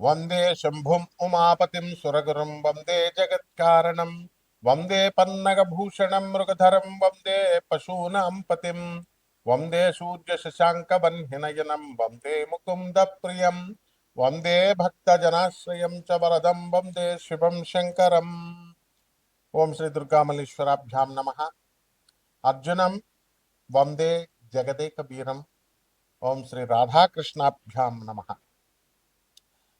वंदे वंदे शम्भुम् वंदे सुरगुरुं वंदे जगत्कारणं, वंदे पन्नगभूषणं वंदे वंदे पशूनां पतिं, वंदे वंदे मुकुंद मुकुन्दप्रियं वंदे भक्तजनाश्रिय च वरदम वरदं, वंदे शिवं शङ्करम्। ॐ श्रीदुर्गामल्लेश्वराभ्यां अर्जुन वंदे वंदे ओम श्री राधाकृष्णाभ्या नमः।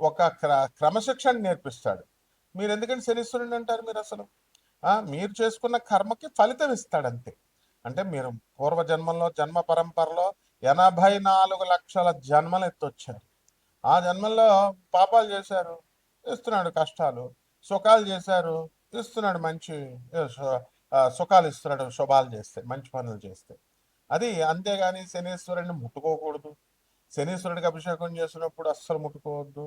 ఒక క్ర క్రమశిక్షణ నేర్పిస్తాడు. మీరు ఎందుకంటే శనీశ్వరుని అంటారు మీరు అసలు మీరు చేసుకున్న కర్మకి ఫలితం ఇస్తాడు అంతే అంటే మీరు పూర్వ జన్మల్లో జన్మ పరంపరలో ఎనభై నాలుగు లక్షల జన్మలు ఎత్తొచ్చారు. ఆ జన్మల్లో పాపాలు చేశారు ఇస్తున్నాడు కష్టాలు సుఖాలు చేశారు ఇస్తున్నాడు మంచి సుఖాలు ఇస్తున్నాడు శుభాలు చేస్తే మంచి పనులు చేస్తే. అది అంతేగాని శనీశ్వరుడిని ముట్టుకోకూడదు. శనీశ్వరుడికి అభిషేకం చేసినప్పుడు అస్సలు ముట్టుకోవద్దు.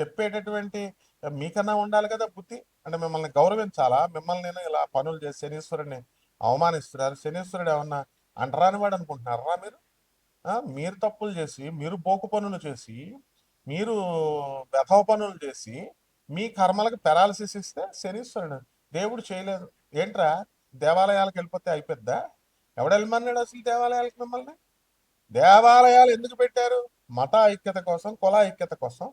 చెప్పేటటువంటి మీకన్నా ఉండాలి కదా బుద్ధి. అంటే మిమ్మల్ని గౌరవించాలా? మిమ్మల్ని నేను ఇలా పనులు చేసి శనీశ్వరుడిని అవమానిస్తున్నారు. శనీశ్వరుడు ఏమన్నా అంటరాని వాడు అనుకుంటున్నారా మీరు? మీరు తప్పులు చేసి మీరు బోకు పనులు చేసి మీరు వ్యథవ పనులు చేసి మీ కర్మలకు పెరాలసిస్ ఇస్తే శనీశ్వరుడు. దేవుడు చేయలేదు. ఏంట్రా? దేవాలయాలకు వెళ్ళిపోతే అయిపోద్దా? ఎవడెళ్ళమన్నాడు అసలు దేవాలయాలకు మిమ్మల్ని? దేవాలయాలు ఎందుకు పెట్టారు? మత ఐక్యత కోసం కుల ఐక్యత కోసం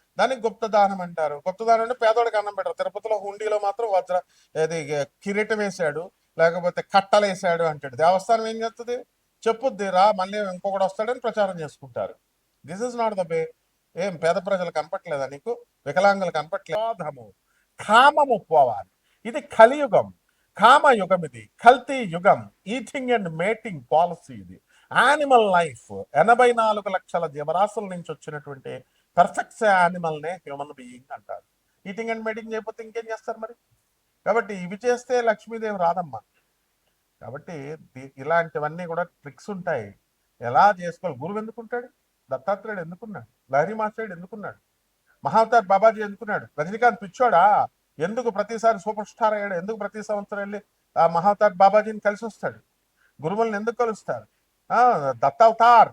దానికి గుప్తదానం అంటారు. గుప్తదానం అంటే పేదోడికి అన్నం పెట్టరు తిరుపతిలో హుండీలో మాత్రం వజ్ర ఇది కిరీటం వేసాడు లేకపోతే కట్టలు వేసాడు అంటాడు. దేవస్థానం ఏం చేస్తుంది చెప్పుద్ది రా మళ్ళీ ఇంకొకటి వస్తాడని ప్రచారం చేసుకుంటారు. This is not the way ఏం పేద ప్రజలు కనపట్లేదా నీకు? వికలాంగులు కనపట్లేదు కామము పోవాలి. ఇది కలియుగం. కామయుగం ఇది. కల్తీ యుగం. ఈటింగ్ అండ్ మేటింగ్ పాలసీ ఇది. యానిమల్ లైఫ్ ఎనభై నాలుగు లక్షల జీవరాశుల నుంచి వచ్చినటువంటి పర్ఫెక్ట్ యానిమల్నే హ్యూమన్ బీయింగ్ అంటారు. ఈటింగ్ అండ్ మీటింగ్ చేయకపోతే ఇంకేం చేస్తారు మరి? కాబట్టి ఇవి చేస్తే లక్ష్మీదేవి రాదమ్మా. కాబట్టి ఇలాంటివన్నీ కూడా ట్రిక్స్ ఉంటాయి. ఎలా చేసుకోవాలి? గురువు ఎందుకుంటాడు? దత్తాత్రేయుడు ఎందుకున్నాడు? లహరి మాస్టర్డు ఎందుకున్నాడు? మహావతార్ బాబాజీ ఎందుకున్నాడు? రజనీకాంత్ పిచ్చోడా? ఎందుకు ప్రతిసారి సూపర్ స్టార్ అయ్యాడు? ఎందుకు ప్రతి సంవత్సరం వెళ్ళి ఆ మహావతార్ బాబాజీని కలిసి వస్తాడు గురువులను ఎందుకు కలుస్తారు? ఆ దత్తావతార్.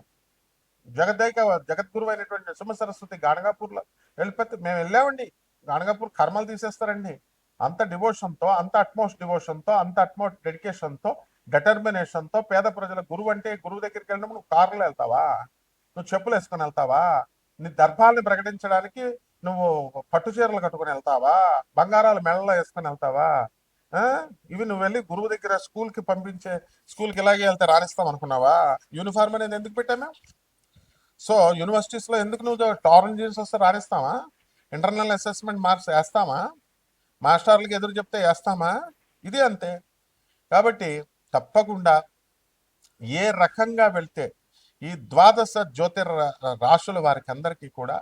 జగద్దైక జగద్గురు అయినటువంటి సుమ సరస్వతి గాణగాపూర్లో వెళ్ళిపోతే మేము వెళ్ళామండి. గాణగాపూర్ కర్మలు తీసేస్తారండి. అంత డివోషన్తో అంత అట్మోస్ట్తో అంత అట్మోస్ట్తో డెటర్మినేషన్తో తో పేద ప్రజల గురువు అంటే గురువు దగ్గరికి వెళ్ళినప్పుడు నువ్వు కారులో వెళ్తావా? నువ్వు చెప్పులు వేసుకొని వెళ్తావా? నీ దర్భాల్ని ప్రకటించడానికి నువ్వు పట్టు చీరలు కట్టుకొని వెళ్తావా? బంగారాలు మెడలో వేసుకొని వెళ్తావా? ఆ? ఇవి నువ్వు వెళ్ళి గురువు దగ్గర స్కూల్కి పంపించే స్కూల్కి ఇలాగే వెళ్తే రాణిస్తాం అనుకున్నావా? యూనిఫామ్ అనేది ఎందుకు పెట్టాము సో యూనివర్సిటీస్లో ఎందుకు నువ్వు టారెంట్ జీన్స్ వస్తే రాణిస్తావా? ఇంటర్నల్ అసెస్మెంట్ మార్క్స్ వేస్తామా మాస్టర్లకు ఎదురు చెప్తే వేస్తామా? ఇది అంతే. కాబట్టి తప్పకుండా ఏ రకంగా వెళ్తే ఈ ద్వాదశ జ్యోతిర్ రాశుల వారికి అందరికీ కూడా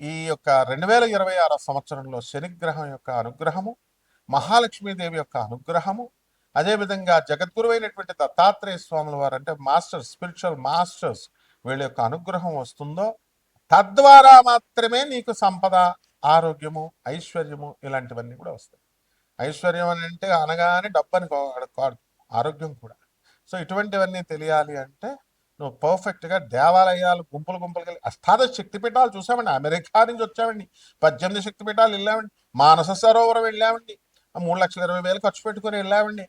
ఈ యొక్క రెండు వేల ఇరవై ఆరో సంవత్సరంలో శనిగ్రహం యొక్క అనుగ్రహము మహాలక్ష్మీదేవి యొక్క అనుగ్రహము అదేవిధంగా జగద్గురువైనటువంటి దత్తాత్రేయ స్వాముల వారు అంటే మాస్టర్స్ స్పిరిచువల్ మాస్టర్స్ వీళ్ళ యొక్క అనుగ్రహం వస్తుందో తద్వారా మాత్రమే నీకు సంపద ఆరోగ్యము ఐశ్వర్యము ఇలాంటివన్నీ కూడా వస్తాయి. ఐశ్వర్యం అని అంటే అనగానే డబ్బని కాదు ఆరోగ్యం కూడా. సో ఇటువంటివన్నీ తెలియాలి అంటే నువ్వు పర్ఫెక్ట్గా దేవాలయాలు గుంపులు గుంపులు వెళ్ళి అష్టాదశ శక్తిపీఠాలు చూసామండి. అమెరికా నుంచి వచ్చామండి. పద్దెనిమిది శక్తిపీఠాలు వెళ్ళామండి. మానస సరోవరం వెళ్ళామండి. మూడు లక్షల ఇరవై వేలు ఖర్చు పెట్టుకుని వెళ్ళామండి.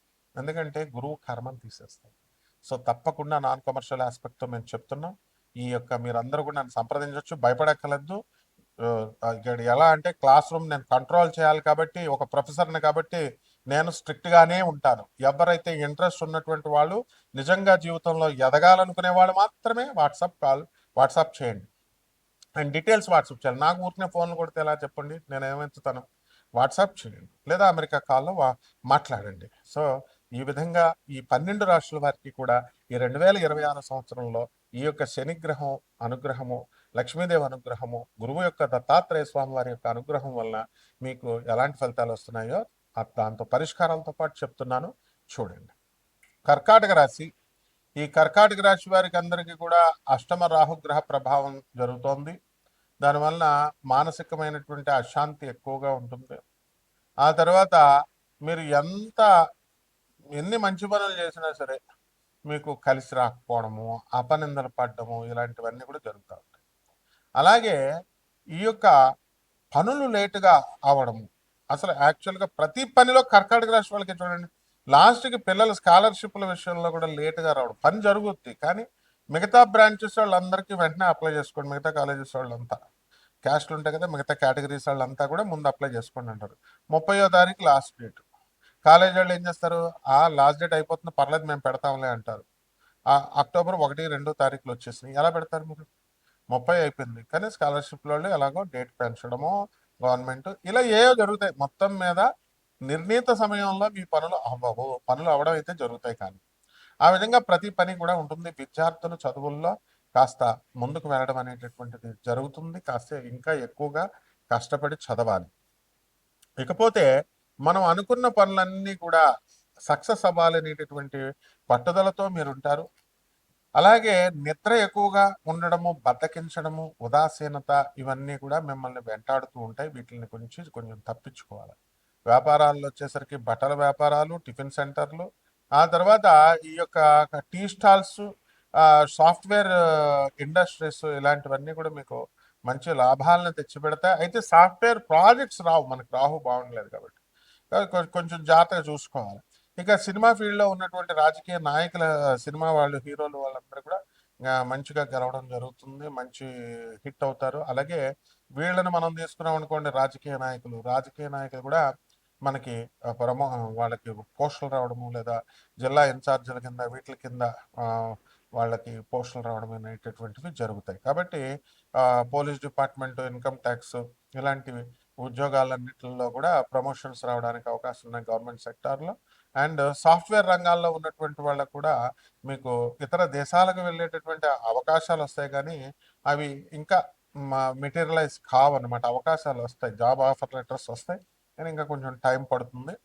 ఎందుకంటే గురువు కర్మను తీసేస్తాడు. సో తప్పకుండా నాన్ కమర్షియల్ ఆస్పెక్ట్తో మేము చెప్తున్నాం. ఈ యొక్క మీరందరూ కూడా నన్ను సంప్రదించవచ్చు భయపడక్కలేదు ఇక్కడ ఎలా అంటే క్లాస్ రూమ్ నేను కంట్రోల్ చేయాలి కాబట్టి ఒక ప్రొఫెసర్ని కాబట్టి నేను స్ట్రిక్ట్గానే ఉంటాను. ఎవరైతే ఇంట్రెస్ట్ ఉన్నటువంటి వాళ్ళు నిజంగా జీవితంలో ఎదగాలనుకునే వాళ్ళు మాత్రమే వాట్సాప్ కాల్ వాట్సాప్ చేయండి. అండ్ డీటెయిల్స్ వాట్సాప్ చేయాలి. నాకు ఊరికే ఫోన్లు కొడితే ఎలా చెప్పండి? నేను ఏమెంచుతాను వాట్సాప్ చేయండి. లేదా అమెరికా కాల్లో వా మాట్లాడండి. సో ఈ విధంగా ఈ పన్నెండు రాష్ట్రాల వారికి కూడా ఈ రెండు వేల ఇరవై ఆరు సంవత్సరంలో ఈ యొక్క శనిగ్రహం అనుగ్రహము లక్ష్మీదేవి అనుగ్రహము గురువు యొక్క దత్తాత్రేయ స్వామి వారి యొక్క అనుగ్రహం వల్ల మీకు ఎలాంటి ఫలితాలు వస్తున్నాయో దాంతో పరిష్కారాలతో పాటు చెప్తున్నాను. చూడండి. కర్కాటక రాశి. ఈ కర్కాటక రాశి వారికి అందరికీ కూడా అష్టమ రాహుగ్రహ ప్రభావం జరుగుతోంది. దానివల్ల మానసికమైనటువంటి అశాంతి ఎక్కువగా ఉంటుంది. ఆ తర్వాత మీరు ఎంత ఎన్ని మంచి పనులు చేసినా సరే మీకు కలిసి రాకపోవడము అపనిందలు పడ్డము ఇలాంటివన్నీ కూడా జరుగుతూ ఉంటాయి. అలాగే ఈ యొక్క పనులు లేటుగా అవడము అసలు యాక్చువల్గా ప్రతి పనిలో కర్కాటక రాశి వాళ్ళకి చూడండి లాస్ట్కి పిల్లల స్కాలర్షిప్ల విషయంలో కూడా లేటుగా రావడం పని జరుగుద్ది. కానీ మిగతా బ్రాంచెస్ వాళ్ళందరికీ వెంటనే అప్లై చేసుకోండి మిగతా కాలేజెస్ వాళ్ళంతా. క్యాస్ట్లు ఉంటాయి కదా మిగతా కేటగిరీస్ వాళ్ళంతా కూడా ముందు అప్లై చేసుకోండి అంటారు. ముప్పయో తారీఖు లాస్ట్ డేట్. కాలేజ్ వాళ్ళు ఏం చేస్తారు? ఆ లాస్ట్ డేట్ అయిపోతుంది పర్లేదు మేము పెడతాంలే అంటారు. ఆ అక్టోబర్ ఒకటి రెండో తారీఖులు వచ్చేసినాయి. ఎలా పెడతారు మీరు? ముప్పై అయిపోయింది. కానీ స్కాలర్షిప్ వాళ్ళు ఎలాగో డేట్ పెంచడము గవర్నమెంట్ ఇలా ఏవో జరుగుతాయి. మొత్తం మీద నిర్ణీత సమయంలో మీ పనులు అవ్వవు. పనులు అవ్వడం అయితే జరుగుతాయి కానీ. ఆ విధంగా ప్రతి పని కూడా ఉంటుంది. విద్యార్థులు చదువుల్లో కాస్త ముందుకు వెళ్ళడం అనేటటువంటిది జరుగుతుంది. కాస్త ఇంకా ఎక్కువగా కష్టపడి చదవాలి. ఇకపోతే మనం అనుకున్న పనులన్నీ కూడా సక్సెస్ అవ్వాలనేటటువంటి పట్టుదలతో మీరు ఉంటారు అలాగే నిద్ర ఎక్కువగా ఉండడము బద్దకించడము ఉదాసీనత ఇవన్నీ కూడా మిమ్మల్ని వెంటాడుతూ ఉంటాయి. వీటిని గురించి కొంచెం తప్పించుకోవాలి. వ్యాపారాల్లో వచ్చేసరికి బట్టల వ్యాపారాలు టిఫిన్ సెంటర్లు ఆ తర్వాత ఈ యొక్క టీ స్టాల్స్ సాఫ్ట్వేర్ ఇండస్ట్రీస్ ఇలాంటివన్నీ కూడా మీకు మంచి లాభాలను తెచ్చిపెడతాయి. అయితే సాఫ్ట్వేర్ ప్రాజెక్ట్స్ రావు. మనకు రాహు బాగుండలేదు కాబట్టి. కొంచెం జాగ్రత్తగా చూసుకోవాలి. ఇక సినిమా ఫీల్డ్లో ఉన్నటువంటి రాజకీయ నాయకుల సినిమా వాళ్ళు హీరోలు వాళ్ళందరూ కూడా మంచిగా గెలవడం జరుగుతుంది. మంచి హిట్ అవుతారు. అలాగే వీళ్ళని మనం తీసుకున్నాం అనుకోండి రాజకీయ నాయకులు. రాజకీయ నాయకులు కూడా మనకి ప్రమో వాళ్ళకి పోస్టులు రావడము లేదా జిల్లా ఇన్ఛార్జీల కింద వీటి కింద వాళ్ళకి పోస్టులు రావడం అనేటటువంటివి జరుగుతాయి. కాబట్టి పోలీస్ డిపార్ట్మెంట్ ఇన్కమ్ ట్యాక్స్ ఇలాంటివి ఉద్యోగాలన్నింటిలో కూడా ప్రమోషన్స్ రావడానికి అవకాశం ఉన్నాయి గవర్నమెంట్ సెక్టార్లో. అండ్ సాఫ్ట్వేర్ రంగాల్లో ఉన్నటువంటి వాళ్ళకు కూడా మీకు ఇతర దేశాలకు వెళ్ళేటటువంటి అవకాశాలు వస్తాయి కానీ అవి ఇంకా మెటీరియలైజ్ కావన్నమాట. అవకాశాలు వస్తాయి. జాబ్ ఆఫర్ లెటర్స్ వస్తాయి. కానీ ఇంకా కొంచెం టైం పడుతుంది.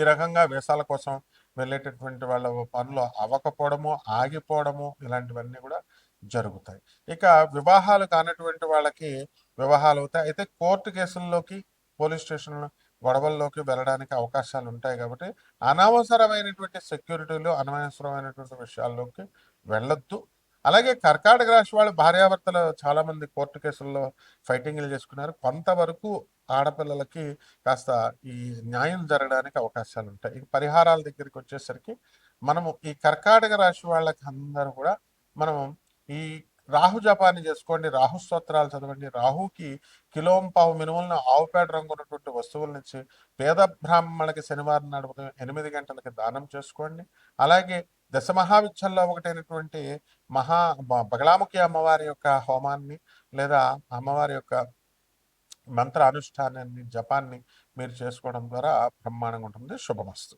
ఈ రకంగా వేసాల కోసం వెళ్ళేటటువంటి వాళ్ళ పనులు అవ్వకపోవడము ఆగిపోవడము ఇలాంటివన్నీ కూడా జరుగుతాయి. ఇక వివాహాలు కానటువంటి వాళ్ళకి వివాహాలు అవుతాయి. అయితే కోర్టు కేసుల్లోకి పోలీస్ స్టేషన్ గొడవల్లోకి వెళ్ళడానికి అవకాశాలు ఉంటాయి కాబట్టి అనవసరమైనటువంటి సెక్యూరిటీలు అనవసరమైనటువంటి విషయాల్లోకి వెళ్ళొద్దు. అలాగే కర్కాటక రాశి వాళ్ళు భార్యాభర్తలు చాలామంది కోర్టు కేసుల్లో ఫైటింగ్లు చేసుకున్నారు. కొంతవరకు ఆడపిల్లలకి కాస్త ఈ న్యాయం జరగడానికి అవకాశాలు ఉంటాయి. ఈ పరిహారాల దగ్గరికి వచ్చేసరికి మనము ఈ కర్కాటక రాశి వాళ్ళకి అందరూ కూడా మనం ఈ రాహు జపాన్ని చేసుకోండి రాహు స్తోత్రాలు చదవండి. రాహుకి కిలోం పావు మినుములను ఆవుపేట రంగు ఉన్నటువంటి వస్తువుల నుంచి పేద బ్రాహ్మణులకి శనివారం నాడు ఉదయం ఎనిమిది గంటలకి దానం చేసుకోండి. అలాగే దశ మహావిచ్చల్లో ఒకటైనటువంటి మహా బగలాముఖి అమ్మవారి యొక్క హోమాన్ని లేదా అమ్మవారి యొక్క మంత్ర అనుష్ఠానాన్ని జపాన్ని మీరు చేసుకోవడం ద్వారా బ్రహ్మాండంగా ఉంటుంది. శుభమస్తు.